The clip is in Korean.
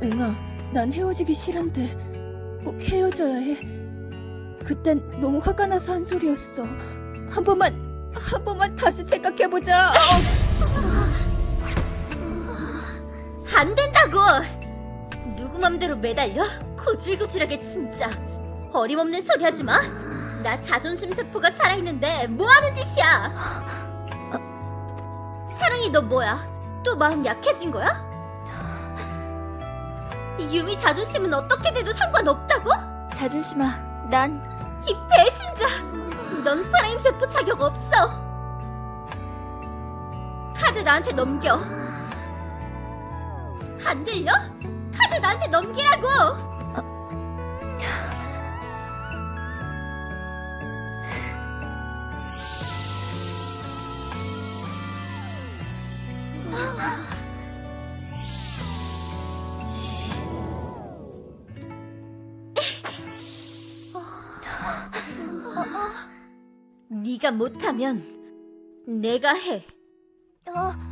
웅아, 난 헤어지기 싫은데 꼭 헤어져야 해. 그땐 너무 화가 나서 한 소리였어. 한 번만, 한 번만 다시 생각해보자. 안 된다고! 누구 맘대로 매달려? 구질구질하게 진짜. 어림없는 소리 하지 마. 나 자존심 세포가 살아있는데 뭐 하는 짓이야? 사랑이 너 뭐야? 또 마음 약해진 거야? 유미 자존심은 어떻게 돼도 상관없다고? 자존심아, 난 이 배신자! 넌 프라임 세포 자격 없어! 카드 나한테 넘겨! 안 들려? 카드 나한테 넘기라고! 네가 못하면 내가 해. 어,